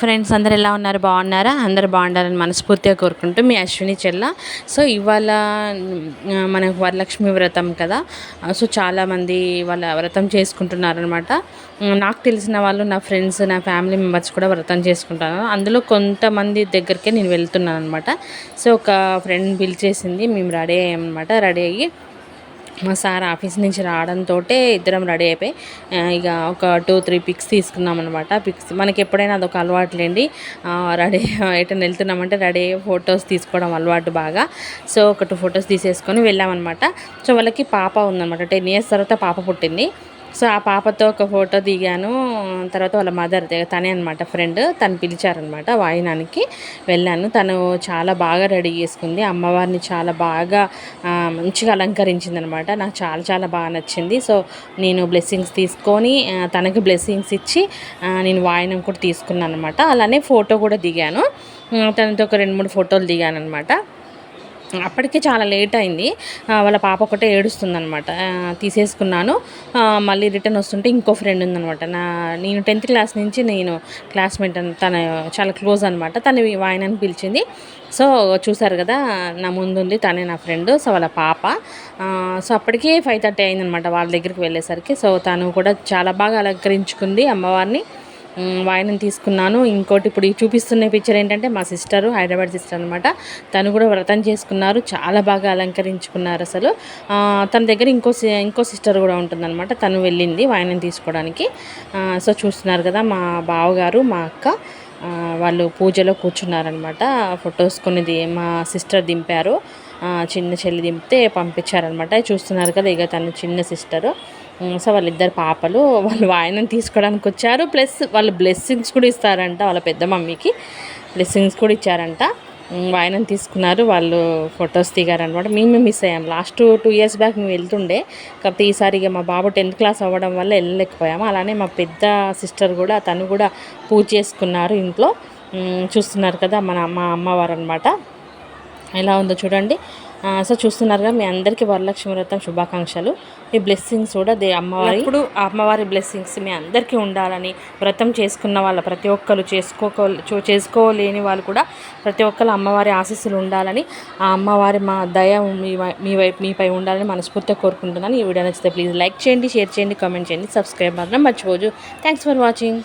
Friends అందరు ఎలా ఉన్నారు? బాగున్నారా? అందరు బాగుండాలని మనస్ఫూర్తిగా కోరుకుంటూ మీ అశ్విని చెల్ల. సో ఇవాళ మనకు వరలక్ష్మి వ్రతం కదా. సో చాలామంది వాళ్ళ వ్రతం చేసుకుంటున్నారనమాట నాకు తెలిసిన వాళ్ళు నా ఫ్రెండ్స్ నా ఫ్యామిలీ మెంబర్స్ కూడా వ్రతం చేసుకుంటాను అందులో కొంతమంది దగ్గరికే నేను వెళ్తున్నాను అనమాట సో ఒక ఫ్రెండ్ పిలిచేసింది మేము రెడీ అయ్యామన్నమాట. రెడీ అయ్యి మా సార్ ఆఫీస్ నుంచి రావడంతో ఇద్దరం రెడీ అయిపోయి ఇక ఒక టూ త్రీ పిక్స్ తీసుకున్నాం అనమాట పిక్స్ మనకి ఎప్పుడైనా అదొక అలవాటులేండి రెడీ ఎటైనా వెళ్తున్నామంటే రెడీ ఫొటోస్ తీసుకోవడం అలవాటు బాగా. సో ఒక టూ ఫొటోస్ తీసేసుకొని వెళ్ళామన్నమాట. సో వాళ్ళకి పాప ఉందన్నమాట. టెన్ ఇయర్స్ తర్వాత పాప పుట్టింది. సో ఆ పాపతో ఒక ఫోటో దిగాను. తర్వాత వాళ్ళ మదర్ తనే అనమాట ఫ్రెండ్. తను పిలిచారనమాట వాయినానికి. వెళ్ళాను. తను చాలా బాగా రెడీ చేసుకుంది. అమ్మవారిని చాలా బాగా మంచిగా అలంకరించింది అనమాట నాకు చాలా చాలా బాగా నచ్చింది. సో నేను బ్లెస్సింగ్స్ తీసుకొని తనకి బ్లెస్సింగ్స్ ఇచ్చి నేను వాయినం కూడా తీసుకున్నాను అనమాట అలానే ఫోటో కూడా దిగాను. తనతో ఒక రెండు మూడు ఫోటోలు దిగాను అనమాట అప్పటికే చాలా లేట్ అయింది. వాళ్ళ పాప ఒకటే ఏడుస్తుందనమాట తీసేసుకున్నాను. మళ్ళీ రిటర్న్ వస్తుంటే ఇంకో ఫ్రెండ్ ఉందనమాట నా నేను టెన్త్ క్లాస్ నుంచి నేను క్లాస్మేట్ తన చాలా క్లోజ్ అనమాట తను వాయనని పిలిచింది. సో చూసారు కదా నా ముందుంది తనే నా ఫ్రెండ్ సో వాళ్ళ పాప. సో అప్పటికే ఫైవ్ థర్టీ అయిందనమాట వాళ్ళ దగ్గరికి వెళ్ళేసరికి. సో తను కూడా చాలా బాగా అలంకరించుకుంది అమ్మవారిని. వాయినం తీసుకున్నాను. ఇంకోటి ఇప్పుడు చూపిస్తున్న పిక్చర్ ఏంటంటే మా సిస్టరు హైదరాబాద్ సిస్టర్ అనమాట తను కూడా వ్రతం చేసుకున్నారు. చాలా బాగా అలంకరించుకున్నారు అసలు. తన దగ్గర ఇంకో ఇంకో సిస్టర్ కూడా ఉంటుందన్నమాట. తను వెళ్ళింది వాయినం తీసుకోవడానికి. సో చూస్తున్నారు కదా మా బావగారు మా అక్క. వాళ్ళు పూజలో కూర్చున్నారనమాట ఫొటోస్ కొన్ని మా సిస్టర్ దింపారు. చిన్న చెల్లి దింపితే పంపించారనమాట చూస్తున్నారు కదా ఇక తను చిన్న సిస్టరు సో వాళ్ళిద్దరు పాపలు వాళ్ళు వాయనం తీసుకోవడానికి వచ్చారు. ప్లస్ వాళ్ళు బ్లెస్సింగ్స్ కూడా ఇస్తారంట వాళ్ళ పెద్ద మమ్మీకి. బ్లెస్సింగ్స్ కూడా ఇచ్చారంట. వాయనం తీసుకున్నారు. వాళ్ళు ఫొటోస్ దిగారనమాట మేము మిస్ అయ్యాం. లాస్ట్ టూ ఇయర్స్ బ్యాక్ మేము వెళ్తుండే. కాకపోతే ఈసారి ఇక మా బాబు టెన్త్ క్లాస్ అవ్వడం వల్ల వెళ్ళలేకపోయాము. అలానే మా పెద్ద సిస్టర్ కూడా తను కూడా పూజ చేసుకున్నారు ఇంట్లో. చూస్తున్నారు కదా మన మా అమ్మవారు అనమాట ఎలా ఉందో చూడండి. సో చూస్తున్నారుగా మీ అందరికీ వరలక్ష్మి వ్రతం శుభాకాంక్షలు. ఈ బ్లెస్సింగ్స్ కూడా దే అమ్మవారి ఇప్పుడు అమ్మవారి బ్లెస్సింగ్స్ మీ అందరికీ ఉండాలని వ్రతం చేసుకున్న వాళ్ళ ప్రతి ఒక్కరు చేసుకోకో చేసుకోలేని వాళ్ళు కూడా ప్రతి ఒక్కరు అమ్మవారి ఆశీస్సులు ఉండాలని ఆ అమ్మవారి మా దయ మీ మీ వైపు మీపై ఉండాలని మనస్ఫూర్తిగా కోరుకుంటున్నాను. ఈ వీడియో నచ్చితే ప్లీజ్ లైక్ చేయండి షేర్ చేయండి కామెంట్ చేయండి సబ్స్క్రైబ్ మాత్రం మర్చిపోదు థ్యాంక్స్ ఫర్ వాచింగ్